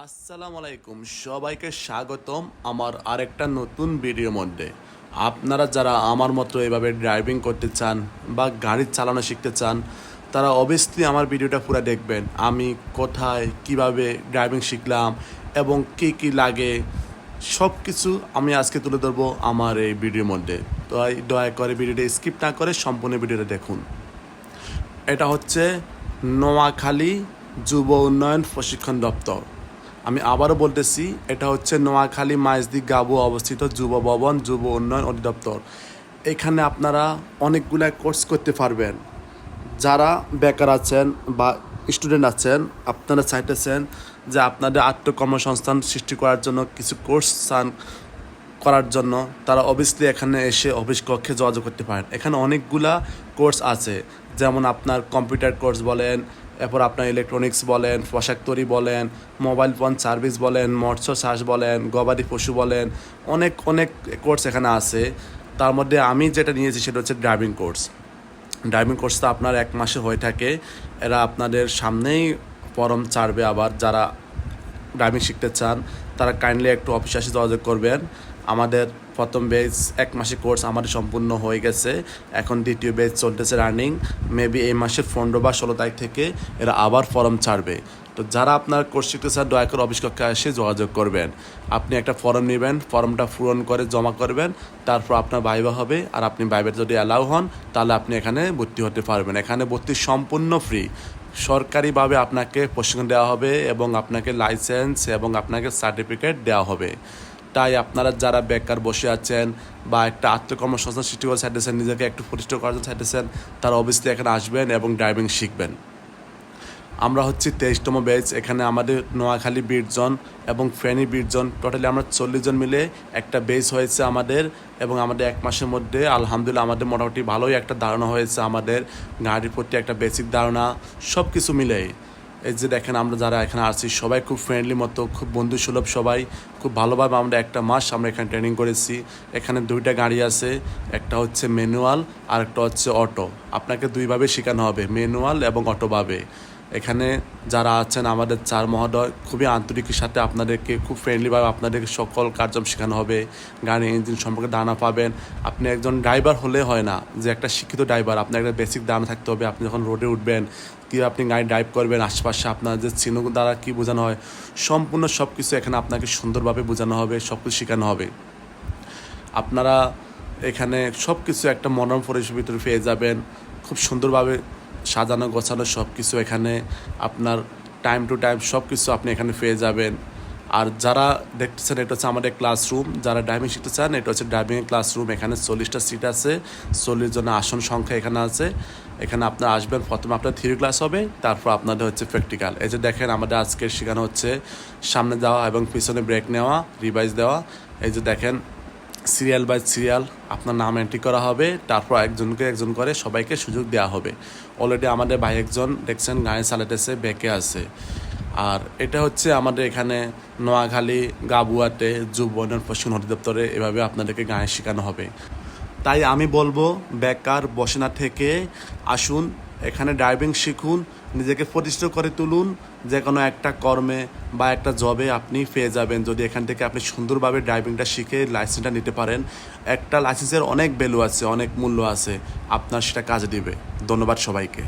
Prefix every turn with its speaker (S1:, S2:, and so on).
S1: আসসালামু আলাইকুম, সবাইকে স্বাগতম আমার আরেকটা নতুন ভিডিওর মধ্যে। আপনারা যারা আমার মতো এভাবে ড্রাইভিং করতে চান বা গাড়ি চালানো শিখতে চান, তারা অবশ্যই আমার ভিডিওটা পুরো দেখবেন। আমি কোথায়, কীভাবে ড্রাইভিং শিখলাম এবং কি কি লাগে সব কিছু আমি আজকে তুলে ধরবো আমার এই ভিডিওর মধ্যে। তো দয়া করে ভিডিওটা স্কিপ না করে সম্পূর্ণ ভিডিওটা দেখুন। এটা হচ্ছে নোয়াখালী যুব উন্নয়ন প্রশিক্ষণ দপ্তর। আমি আবারও বলতেছি, এটা হচ্ছে নোয়াখালী মাইজদি গাবু অবস্থিত যুব ভবন, যুব উন্নয়ন অধিদপ্তর। এখানে আপনারা অনেকগুলা কোর্স করতে পারবেন। যারা বেকার আছেন বা স্টুডেন্ট আছেন, আপনারা চাইতেছেন যে আপনাদের আত্মকর্মসংস্থান সৃষ্টি করার জন্য কিছু কোর্স চান করার জন্য, তারা অবভিয়াসলি এখানে এসে অফিস কক্ষে যোগাযোগ করতে পারেন। এখানে অনেকগুলা কোর্স আছে, যেমন আপনার কম্পিউটার কোর্স বলেন এরপর আপনার ইলেকট্রনিক্স বলেন পোশাক তৈরি বলেন মোবাইল ফোন সার্ভিস বলেন, মৎস্য চাষ বলেন, গবাদি পশু বলেন, অনেক অনেক কোর্স এখানে আছে। তার মধ্যে আমি যেটা নিয়েছি সেটা হচ্ছে ড্রাইভিং কোর্স ড্রাইভিং কোর্সটা আপনার এক মাসে হয়ে থাকে। এরা আপনাদের সামনেই ফরম ছাড়বে আবার যারা ড্রাইভিং শিখতে চান, তারা কাইন্ডলি একটু অফিসে আসে যোগাযোগ করবেন। আমাদের প্রথম বেজ এক মাসের কোর্স আমাদের সম্পূর্ণ হয়ে গেছে। এখন দ্বিতীয় বেজ চলতেছে রানিং মেবি এই মাসের পনেরো বা ষোলো তারিখ থেকে এরা আবার ফর্ম ছাড়বে। তো যারা আপনার কোর্স শিখতে চান দয়া করে অফিস কক্ষে এসে যোগাযোগ করবেন। আপনি একটা ফর্ম নেবেন ফর্মটা পূরণ করে জমা করবেন, তারপর আপনার বাইবা হবে। আর আপনি বাইবের যদি অ্যালাউ হন, তাহলে আপনি এখানে ভর্তি হতে পারবেন। এখানে ভর্তি সম্পূর্ণ ফ্রি সরকারিভাবে আপনাকে প্রশিক্ষণ দেওয়া হবে এবং আপনাকে লাইসেন্স এবং আপনাকে সার্টিফিকেট দেওয়া হবে। তাই আপনারা যারা বেকার বসে আছেন বা একটা আত্মকর্মসংস্থান সৃষ্টি করে চাইতেছেন, নিজেকে একটু প্রতিষ্ঠা করার জন্য চাইতেছেন, তারা অবশ্যই এখানে আসবেন এবং ড্রাইভিং শিখবেন। আমরা হচ্ছে তেইশতম ব্যাচ এখানে আমাদের নোয়াখালী বীরজন এবং ফেনী বীরজন টোটালি আমরা চল্লিশ জন মিলে একটা বেস হয়েছে আমাদের এবং আমাদের এক মাসের মধ্যে আলহামদুলিল্লাহ আমাদের মোটামুটি ভালোই একটা ধারণা হয়েছে আমাদের, গাড়ির প্রতি একটা বেসিক ধারণা সব কিছু মিলেই। এই যে দেখেন, আমরা যারা এখানে আসছি সবাই খুব ফ্রেন্ডলি মতো, খুব বন্ধু সুলভ সবাই, খুব ভালোভাবে আমরা একটা মাস আমরা এখানে ট্রেনিং করেছি। এখানে দুইটা গাড়ি আছে, একটা হচ্ছে ম্যানুয়াল আর একটা হচ্ছে অটো আপনাকে দুইভাবে শেখানো হবে ম্যানুয়াল এবং অটোভাবে এখানে যারা আছেন আমাদের চার মহোদয়, খুবই আন্তরিকের সাথে আপনাদেরকে, খুব ফ্রেন্ডলিভাবে আপনাদেরকে সকল কার্যক্রম শেখানো হবে। গাড়ির ইঞ্জিন সম্পর্কে ধারণা পাবেন। আপনি একজন ড্রাইভার হলে হয় না যে একটা শিক্ষিত ড্রাইভার আপনার একটা বেসিক ধারণা থাকতে হবে। আপনি যখন রোডে উঠবেন, কী আপনি গাড়ি ড্রাইভ করবেন, আশপাশে আপনার যে চিহ্ন দ্বারা কী বোঝানো হয়, সম্পূর্ণ সব কিছু এখানে আপনাকে সুন্দরভাবে বোঝানো হবে সব কিছু শেখানো হবে। আপনারা এখানে সব কিছু একটা মনোরম পরিবেশের ভিতরে পেয়ে যাবেন। খুব সুন্দরভাবে সাজানো গোছানো সব কিছু এখানে আপনার টাইম টু টাইম সব কিছু আপনি এখানে পেয়ে যাবেন। আর যারা দেখতেছেন এটা হচ্ছে আমাদের ক্লাসরুম যারা ড্রাইভিং শিখতে চান, এটা হচ্ছে ড্রাইভিংয়ের ক্লাসরুম এখানে চল্লিশটা সিট আছে, চল্লিশ জন আসন সংখ্যা এখানে আছে। এখানে আপনার আসবেন, প্রথমে আপনার থ্রি ক্লাস হবে, তারপর আপনাদের হচ্ছে প্র্যাকটিক্যাল এই যে দেখেন আমাদের আজকের শেখানো হচ্ছে সামনে যাওয়া এবং পিছনে ব্রেক নেওয়া রিভাইজ দেওয়া। এই যে দেখেন সিরিয়াল বাই সিরিয়াল আপনার নাম এন্ট্রি করা হবে, তারপর একজনকে একজন করে সবাইকে সুযোগ দেওয়া হবে। অলরেডি আমাদের ভাই একজন দেখছেন গাড়ি চালাতেছে বেঁকে আছে। আর এটা হচ্ছে আমাদের এখানে নোয়াখালী, গাবুয়াতে যুব উন্নয়ন প্রশিক্ষণ অধিদপ্তরে এভাবে আপনাদেরকে গায়ে শেখানো হবে। তাই আমি বলব, বেকার বসে না থেকে আসুন এখানে ড্রাইভিং শিখুন, নিজেকে প্রতিষ্ঠিত করে তুলুন, যে কোনো একটা কর্মে বা একটা জবে আপনি পেয়ে যাবেন। যদি এখান থেকে আপনি সুন্দরভাবে ড্রাইভিংটা শিখে লাইসেন্সটা নিতে পারেন, একটা লাইসেন্সের অনেক ভ্যালু আছে, অনেক মূল্য আছে। আপনার সেটা কাজ দিবে। ধন্যবাদ সবাইকে।